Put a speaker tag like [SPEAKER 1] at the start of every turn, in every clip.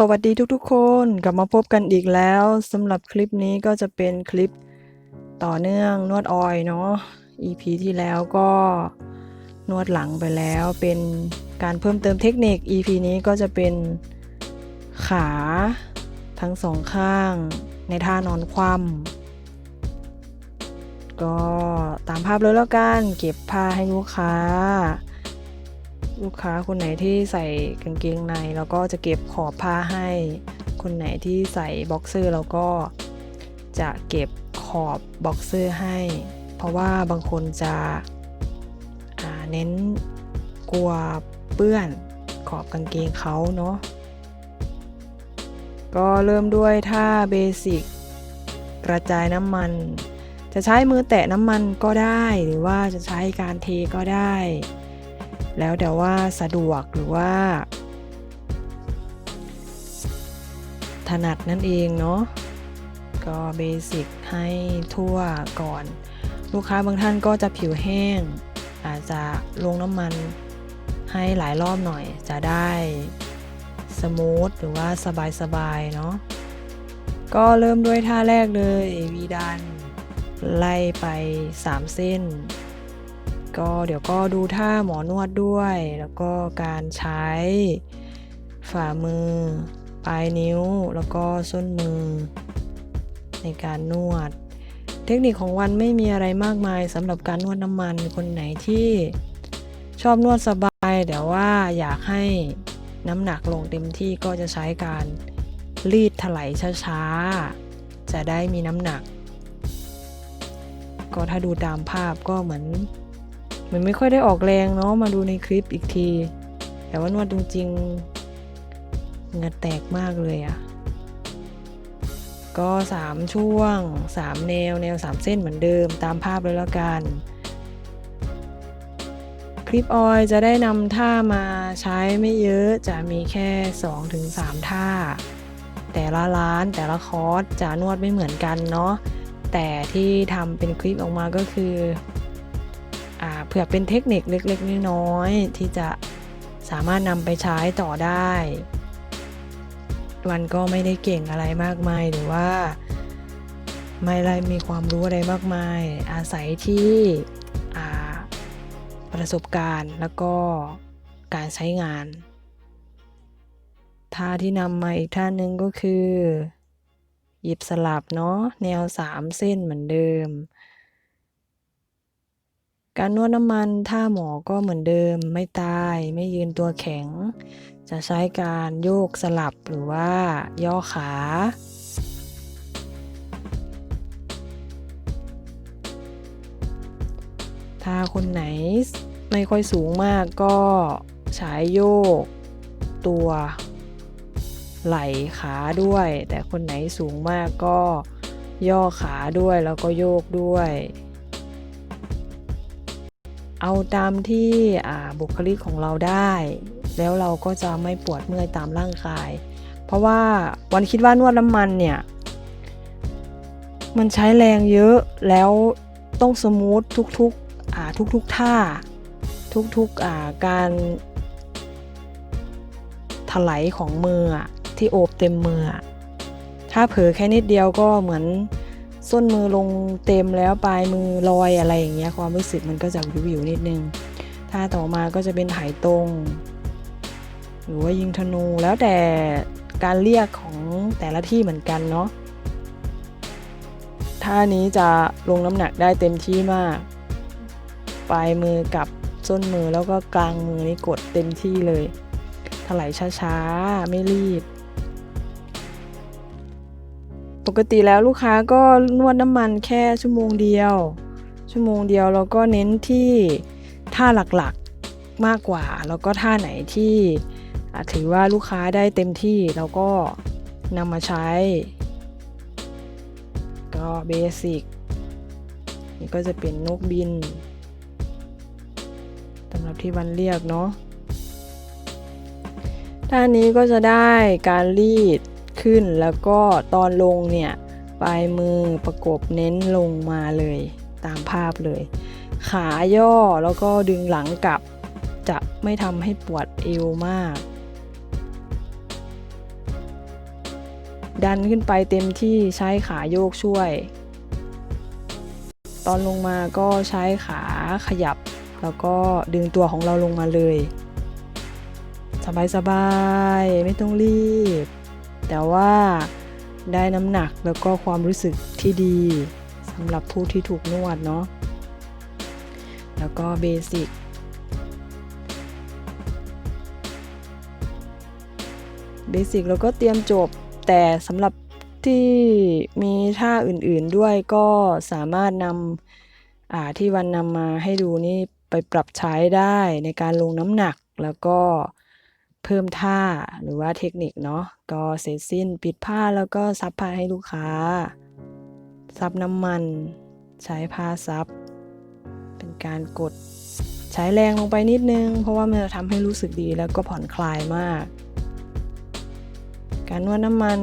[SPEAKER 1] สวัสดีทุกๆ คนกลับมาพบกันอีกแล้วสำหรับคลิปนี้ก็จะเป็นคลิปต่อเนื่องนวดออยเนาะ EP ที่แล้วก็นวดหลังไปแล้วเป็นการเพิ่มเติมเทคนิค EP นี้ก็จะเป็นขาทั้งสองข้างในท่านอนคว่ำก็ตามภาพเลยแล้วกัน เก็บผ้าให้ลูกค้า ลูกค้าคนไหนที่ใส่กางเกงในเราก็จะเก็บขอบผ้าให้ คนไหนที่ใส่บ็อกเซอร์เราก็จะเก็บขอบบ็อกเซอร์ให้ เพราะว่าบางคนจะเน้นกลัวเปื้อนขอบกางเกงเขาเนาะก็เริ่มด้วยท่าเบสิกกระจายน้ำมัน จะใช้มือแตะน้ำมันก็ได้ หรือว่าจะใช้การเทก็ได้ แล้วแต่ว่าสะดวกหรือว่า ถนัดนั่นเองเนาะก็เบสิกให้ทั่วก่อน ลูกค้าบางท่านก็จะผิวแห้ง อาจจะลงน้ำมันให้หลายรอบหน่อย จะได้สมูทหรือว่าสบายๆเนาะก็เริ่มด้วยท่าแรกเลย วีดัน ไล่ไป 3 เส้น ก็เดี๋ยวก็ดูท่าหมอนวดด้วย แล้วก็การใช้ฝ่ามือ ปลายนิ้ว แล้วก็ส้นมือ ในการนวด เทคนิคของวันไม่มีอะไรมากมายสำหรับการนวดน้ำมันคนไหนที่ชอบนวดสบายแต่ว่าอยากให้น้ำหนักลงเต็มที่ก็จะใช้การรีดถลายช้าๆ จะได้มีน้ำหนัก ก็ถ้าดูตามภาพก็เหมือน เหมือนไม่ค่อยได้ออกแรงเนาะมาดูในคลิปอีกที แต่ว่านวดจริงๆเหงือแตกมากเลยอะ่ะ ก็ 3 ช่วง 3 แนวแนว 3 เส้นเหมือนเดิมตามภาพเลยแล้วกัน คลิปออยจะได้นำท่ามาใช้ไม่เยอะจะมีแค่ 2-3 ท่า แต่ละร้านแต่ละคอร์สจะนวดไม่เหมือนกันเนาะแต่ที่ทำเป็นคลิปออกมาก็คือ เผื่อเป็นเทคนิคเล็กๆน้อยๆที่จะสามารถนำไปใช้ต่อได้วันก็ไม่ได้เก่งอะไรมากมายหรือว่า ไม่ได้มีความรู้อะไรมากมาย อาศัยที่ประสบการณ์แล้วก็การใช้งานท่าที่นำมาอีกท่าหนึ่งก็คือ หยิบสลับเนาะแนว 3 เส้นเหมือนเดิม การนวดน้ำมันท่าหมอก็เหมือนเดิมไม่ตาย ไม่ยืนตัวแข็ง จะใช้การโยกสลับหรือว่าย่อขาถ้าคนไหนไม่ค่อยสูงมากก็ใช้โยกตัวไหล่ขาด้วย แต่คนไหนสูงมากก็ย่อขาด้วยแล้วก็โยกด้วย เอาตามที่บุคลิกของเราได้ แล้วเราก็จะไม่ปวดเมื่อยตามร่างกาย เพราะว่าวันคิดว่านวดน้ำมันเนี่ย มันใช้แรงเยอะแล้วต้องสมูททุกๆทุกๆท่า ทุกๆาการถลายของมือที่โอบเต็มมือ ถ้าเผลอแค่นิดเดียวก็เหมือน ส้นมือลงเต็มแล้วปลายมือลอยอะไรอย่างเงี้ยความรู้สึกมันก็จะวิวๆนิดนึงถ้าต่อมาก็จะเป็นถ่ายตรง หรือว่ายิงธนูแล้วแต่การเรียกของแต่ละที่เหมือนกันเนาะท่านี้จะลงน้ำหนักได้เต็มที่มาก ปลายมือกับส้นมือแล้วก็กลางมือนี่กดเต็มที่เลยถลายช้าๆ ไม่รีบ ปกติแล้วลูกค้าก็นวดน้ำมันแค่ชั่วโมงเดียว ชั่วโมงเดียวเราก็เน้นที่ท่าหลักๆมากกว่า แล้วก็ท่าไหนที่ถือว่าลูกค้าได้เต็มที่เราก็นำมาใช้ ก็เบสิกนี่ก็จะเป็นนกบินสำหรับที่วันเรียกเนาะท่านี้ก็จะได้การรีด ขึ้น แล้วก็ตอนลงเนี่ยปลายมือประกบเน้นลงมาเลยตามภาพเลย ขาย่อแล้วก็ดึงหลังกลับ จะไม่ทำให้ปวดเอวมาก ดันขึ้นไปเต็มที่ใช้ขาโยกช่วย ตอนลงมาก็ใช้ขาขยับ แล้วก็ดึงตัวของเราลงมาเลย สบายๆ ไม่ต้องรีบ แต่ว่าได้น้ำหนักแล้วก็ความรู้สึกที่ดีสำหรับผู้ที่ถูกนวดเนาะแล้วก็เบสิกเบสิกเราก็เตรียมจบแต่สำหรับที่มีท่าอื่นๆด้วยก็สามารถนำที่วันนำมาให้ดูนี่ไปปรับใช้ได้ในการลงน้ำหนักแล้วก็ เพิ่มท่าหรือว่าเทคนิคเนาะก็เสร็จสิ้นปิดผ้าแล้วก็ซับผ้าให้ลูกค้า ซับน้ำมัน ใช้ผ้าซับ เป็นการกด ใช้แรงลงไปนิดนึง เพราะว่ามันจะทำให้รู้สึกดีแล้วก็ผ่อนคลายมาก การนวดน้ำมัน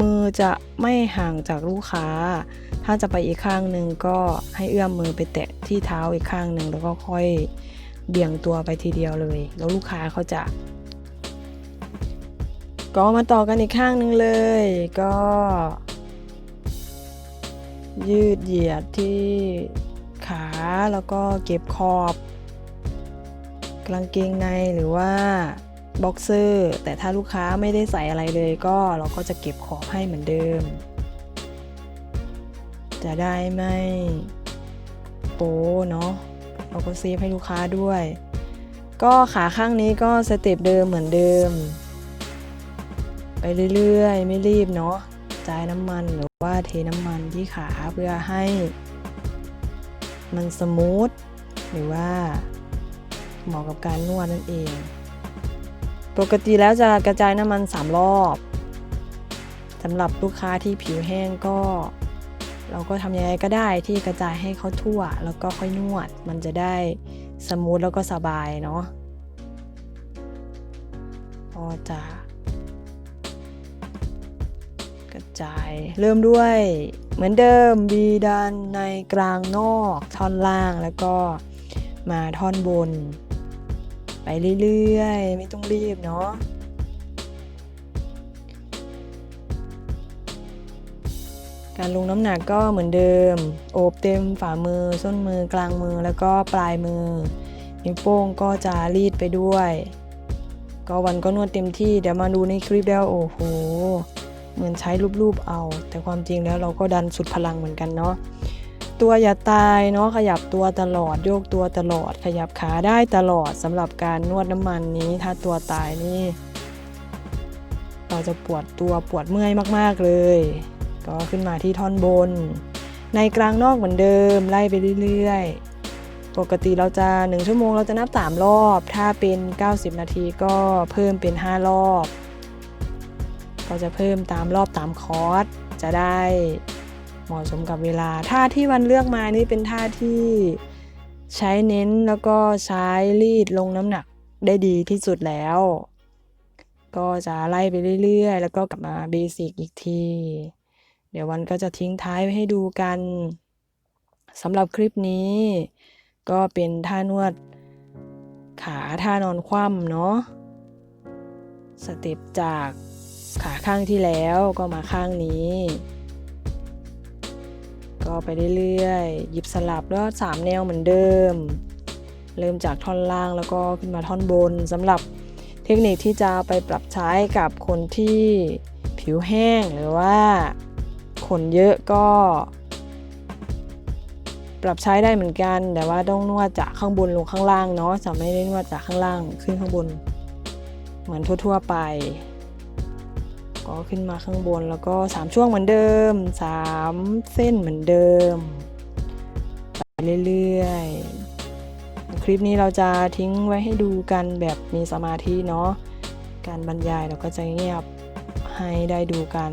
[SPEAKER 1] มือจะไม่ห่างจากลูกค้า ถ้าจะไปอีกข้างหนึ่งก็ให้เอื้อมมือไปแตะที่เท้าอีกข้างหนึ่งแล้วก็ค่อยเบี่ยงตัวไปทีเดียวเลย แล้วลูกค้าเขาจะ ก็มาต่อกันอีกข้างหนึ่งเลย ก็ ยืดเหยียดที่ขาแล้วก็เก็บขอบกางเกงในหรือว่าบ็อกเซอร์ แต่ถ้าลูกค้าไม่ได้ใส่อะไรเลยก็เราก็จะเก็บขอบให้เหมือนเดิม จะได้ไม่โป้เนาะเราก็เซฟให้ลูกค้าด้วย ก็ขาข้างนี้ก็สเต็ปเดิมเหมือนเดิม ไปเรื่อยๆ ไม่รีบเนาะจ่ายน้ำมันหรือว่าเทน้ำมันที่ขาเพื่อให้ มันสมูทหรือว่าเหมาะกับการนวดนั่นเอง ปกติแล้วจะกระจายน้ำมัน 3 รอบสำหรับลูกค้าที่ผิวแห้งก็ เราก็ทำยังไงก็ได้ที่กระจายให้เขาทั่ว แล้วก็ค่อยนวด มันจะได้สมูทแล้วก็สบายเนาะก็จะ กระจาย เริ่มด้วยเหมือนเดิมบีดันในกลางนอกท่อนล่างแล้วก็มาท่อนบน ไปเรื่อยๆ ไม่ต้องรีบเนาะการลงน้ำหนักก็เหมือนเดิม โอบเต็มฝ่ามือ ส้นมือกลางมือแล้วก็ปลายมือ นิ้วโป้งก็จะรีดไปด้วย ก็วันก็นวดเต็มที่ เดี๋ยวมาดูในคลิปแล้วโอ้โห เหมือนใช้รูปๆเอา แต่ความจริงแล้วเราก็ดันสุดพลังเหมือนกันเนาะตัวอย่าตายเนาะขยับตัวตลอดโยกตัวตลอด ขยับขาได้ตลอดสำหรับการนวดน้ำมันนี้ ถ้าตัวตายนี่ เราจะปวดตัวปวดเมื่อยมากๆเลย ก็ขึ้นมาที่ท่อนบน ในกลางนอกเหมือนเดิมไล่ไปเรื่อยๆ ปกติเราจะ 1 ชั่วโมงเราจะนับ 3 รอบ ถ้าเป็น 90 นาทีก็เพิ่มเป็น 5 รอบ ก็จะเพิ่มตามรอบตามคอร์สจะได้เหมาะสมกับเวลาท่าที่วันเลือกมานี่เป็นท่าที่ใช้เน้นแล้วก็ใช้รีดลงน้ำหนักได้ดีที่สุดแล้ว ก็จะไล่ไปเรื่อยๆ แล้วก็กลับมาเบสิกอีกที เดี๋ยววันก็จะทิ้งท้ายไว้ให้ดูกันสำหรับคลิปนี้ ก็เป็นท่านวดขาท่านอนคว่ำเนาะสเต็ปจาก ขาข้างที่แล้วก็มาข้างนี้ ก็ไปเรื่อยๆหยิบสลับแล้วสามแนวเหมือนเดิม เริ่มจากท่อนล่างแล้วก็ขึ้นมาท่อนบนสำหรับเทคนิคที่จะไปปรับใช้กับคนที่ผิวแห้งหรือว่าขนเยอะก็ ปรับใช้ได้เหมือนกัน แต่ว่าต้องนวดจากข้างบนลงข้างล่างเนาะจะไม่ได้นวดจากข้างล่างขึ้นข้างบน เหมือนทั่วๆไป ก็ขึ้นมาข้างบนแล้วก็ 3 ช่วงเหมือนเดิม 3 เส้นเหมือนเดิมไปเรื่อยๆ คลิปนี้เราจะทิ้งไว้ให้ดูกันแบบมีสมาธิเนาะการบรรยายเราก็จะเงียบให้ได้ดูกัน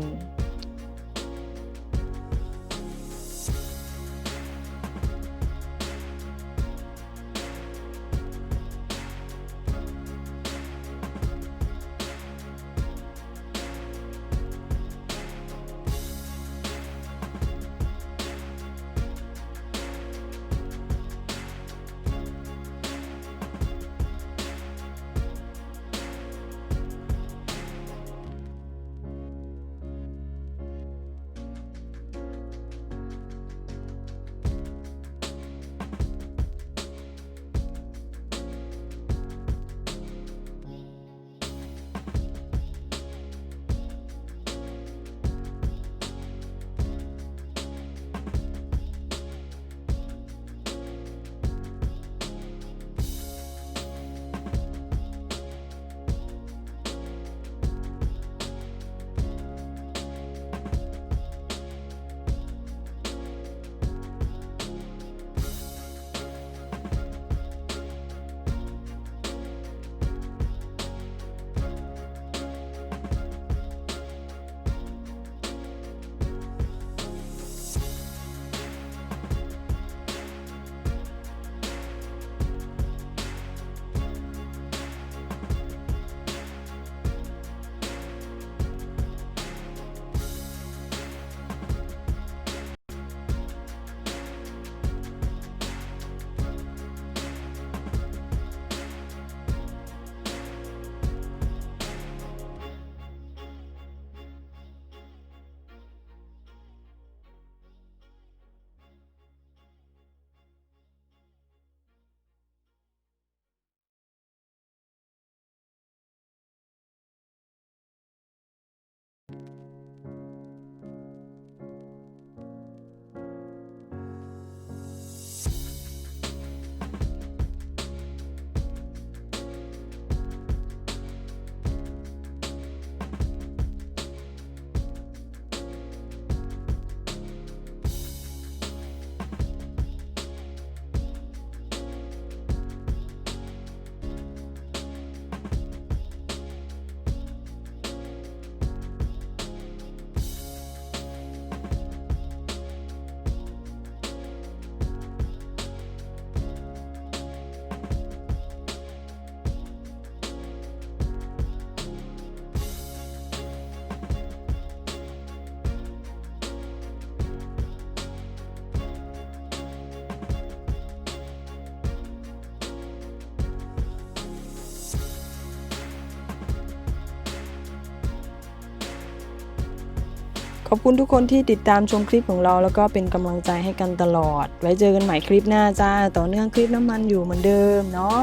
[SPEAKER 1] ขอบคุณทุกคนที่ติดตามชมคลิปของเรา แล้วก็เป็นกำลังใจให้กันตลอด ไว้เจอกันใหม่คลิปหน้าจ้า ต่อเนื่องคลิปน้ำมันอยู่เหมือนเดิมเนาะ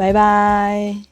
[SPEAKER 1] บายบาย